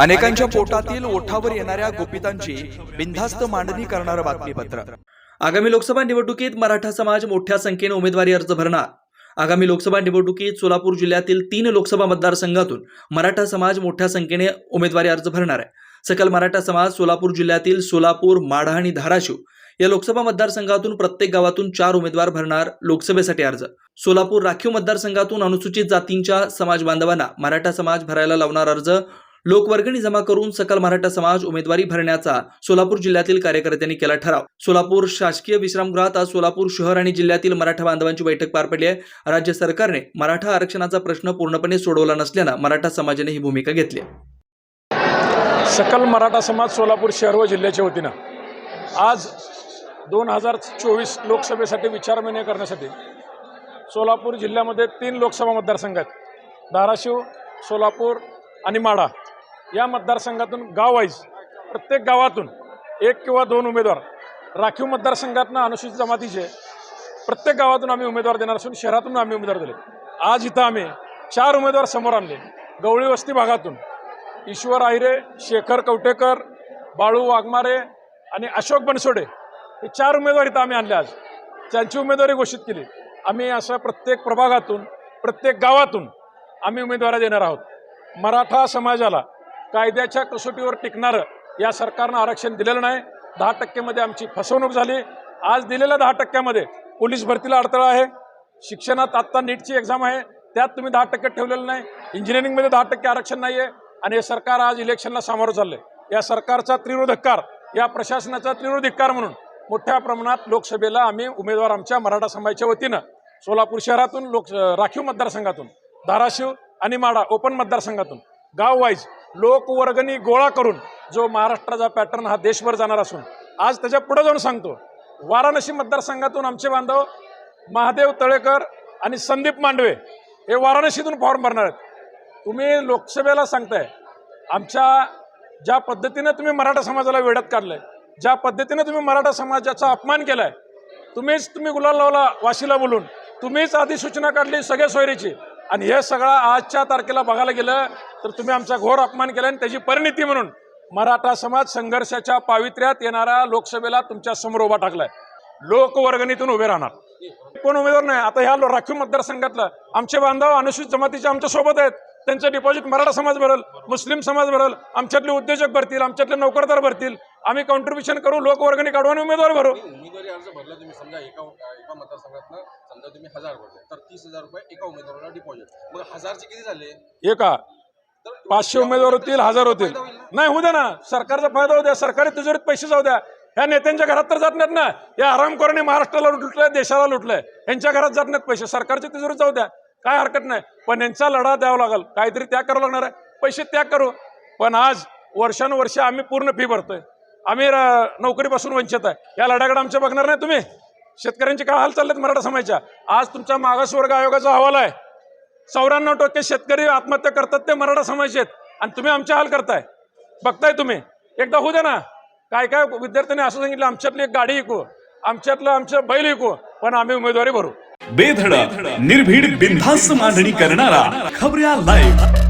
अनेकांच्या पोटातील ओठावर येणाऱ्या गोपितांची बिनधास्त मांडणी करणारं बातमीपत्र. आगामी लोकसभा निवडणुकीत मराठा समाज मोठ्या संख्येने उमेदवारी अर्ज भरणार. आगामी लोकसभा निवडणुकीत सोलापूर जिल्ह्यातील तीन लोकसभा मतदारसंघातून मराठा समाज मोठ्या संख्येने उमेदवारी अर्ज भरणार आहे. सकल मराठा समाज सोलापूर जिल्ह्यातील सोलापूर माढा आणि धाराशिव या लोकसभा मतदारसंघातून प्रत्येक गावातून चार उमेदवार भरणार लोकसभेसाठी अर्ज. सोलापूर राखीव मतदारसंघातून अनुसूचित जातींच्या समाज बांधवांना मराठा समाज भरायला लावणार अर्ज. लोकवर्गणी जमा करून सकल मराठा समाज उमेदवारी भरण्याचा सोलापूर जिल्ह्यातील कार्यकर्त्यांनी केला ठराव. सोलापूर शासकीय विश्रामगृहात आज सोलापूर शहर आणि जिल्ह्यातील मराठा बांधवांची बैठक पार पडली आहे. राज्य सरकारने मराठा आरक्षणाचा प्रश्न पूर्णपणे सोडवला नसल्यानं मराठा समाजाने ही भूमिका घेतली सकल मराठा समाज सोलापूर शहर व जिल्ह्याच्या वतीनं आज दोन हजार चोवीस लोकसभेसाठी विचारविनिमय करण्यासाठी सोलापूर जिल्ह्यामध्ये तीन लोकसभा मतदारसंघ आहेत धाराशिव सोलापूर आणि माढा या मतदारसंघातून गाववाईज प्रत्येक गावातून एक किंवा दोन उमेदवार राखीव मतदारसंघातनं अनुसूचित जमातीचे प्रत्येक गावातून आम्ही उमेदवार देणार असून शहरातून आम्ही उमेदवार दिले. आज इथं आम्ही चार उमेदवार समोर आणले. गवळी वस्ती भागातून ईश्वर आहिरे शेखर कवटेकर बाळू वाघमारे आणि अशोक बनसोडे हे चार उमेदवार इथं आम्ही आणले आज. त्यांची उमेदवारी घोषित केली. आम्ही असं प्रत्येक प्रभागातून प्रत्येक गावातून आम्ही उमेदवारी देणार आहोत. मराठा समाजाला कायद्याच्या कसोटीवर टिकणारं या सरकारनं आरक्षण दिलेलं नाही. दहा टक्क्यामध्ये आमची फसवणूक झाली. आज दिलेल्या दहा टक्क्यामध्ये पोलीस भरतीला अडथळा आहे. शिक्षणात आत्ता नीटची एक्झाम आहे. त्यात तुम्ही दहा टक्के ठेवलेलं नाही. इंजिनिअरिंगमध्ये दहा टक्के आरक्षण नाही आहे आणि हे सरकार आज इलेक्शनला सामोरं आहे या सरकारचा त्रिरोधकार या प्रशासनाचा त्रिरोधिकार म्हणून मोठ्या प्रमाणात लोकसभेला आम्ही उमेदवार आमच्या मराठा समाजाच्या वतीनं सोलापूर शहरातून लोक राखीव मतदारसंघातून धाराशिव आणि माडा ओपन मतदारसंघातून गाव वाईज लोकवर्गणी गोळा करून जो महाराष्ट्राचा पॅटर्न हा देशभर जाणार असून आज त्याच्या पुढे जाऊन सांगतो वाराणसी मतदारसंघातून आमचे बांधव महादेव तळेकर आणि संदीप मांडवे हे वाराणसीतून फॉर्म भरणार आहेत. तुम्ही लोकसभेला सांगताय आमच्या ज्या पद्धतीनं तुम्ही मराठा समाजाला वेड्यात काढलंय ज्या पद्धतीनं तुम्ही मराठा समाजाचा अपमान केलाय तुम्हीच तुम्ही गुलाल लावला वाशीला बोलून तुम्हीच आधी सूचना काढली सगळ्या सोयरीची. आणि हे सगळं आजच्या तारखेला बघायला गेलं तर तुम्ही आमचा घोर अपमान केला आणि त्याची परिणिती म्हणून मराठा समाज संघर्षाच्या पावित्र्यात येणाऱ्या लोकसभेला तुमच्यासमोर उभा टाकलाय. लोकवर्गणीतून उभे राहणार. कोण उमेदवार नाही? आता ह्या राखीव मतदारसंघातलं आमचे बांधव अनुसूचित जमातीचे आमच्यासोबत आहेत. त्यांचं डिपॉझिट मराठा समाज भरल मुस्लिम समाज भरल आमच्यातले उद्योजक भरतील आमच्यातले नोकरदार भरतील. आम्ही कॉन्ट्रीब्युशन करू लोकवर्गणी काढू आणि उमेदवार भरू. उमेदवारी अर्ज भरला तुम्ही समजा एका एका मतदारसंघातनं समजा तुम्ही हजार भरले तर तीस हजार रुपये एका उमेदवाराला डिपॉझिट मग हजारचे किती झाले? हे का पाचशे उमेदवार होतील हजार होतील. नाही होऊ द्या ना. सरकारचा फायदा होऊ द्या सरकारी तिजोरीत पैसे जाऊ द्या. ह्या नेत्यांच्या घरात तर जात नाहीत ना. या आरामखोरांनी महाराष्ट्राला लुटलंय देशाला लुटलंय. यांच्या घरात जात नाहीत पैसे. सरकारच्या तिजोरीत जाऊ द्या. काय हरकत नाही. पण यांचा लढा द्यावा लागेल. काहीतरी त्याग करावं लागणार आहे. पैसे त्याग करू. पण आज वर्षानुवर्ष आम्ही पूर्ण फी भरतोय. आम्ही नोकरीपासून वंचित आहे. या लढ्याकडे आमच्या बघणार नाही तुम्ही? शेतकऱ्यांचे काय हाल चाललेत मराठा समाजाच्या? आज तुमचा मागासवर्ग आयोगाचा अहवाल आहे. चौऱ्याण्णव टक्के शेतकरी आत्महत्या करतात ते मराठा समाज आहेत. आणि तुम्ही आमच्या हाल करताय. बघताय तुम्ही. एकदा होऊ द्या ना. काय काय विद्यार्थ्यांनी असं सांगितलं आमच्यातली एक गाडी ऐकू आमच्यातलं आमचं बैल ऐकू पण आम्ही उमेदवारी भरू. बेधडक निर्भीड बिनधास्त मांडणी करणारा खबऱ्या लाईव्ह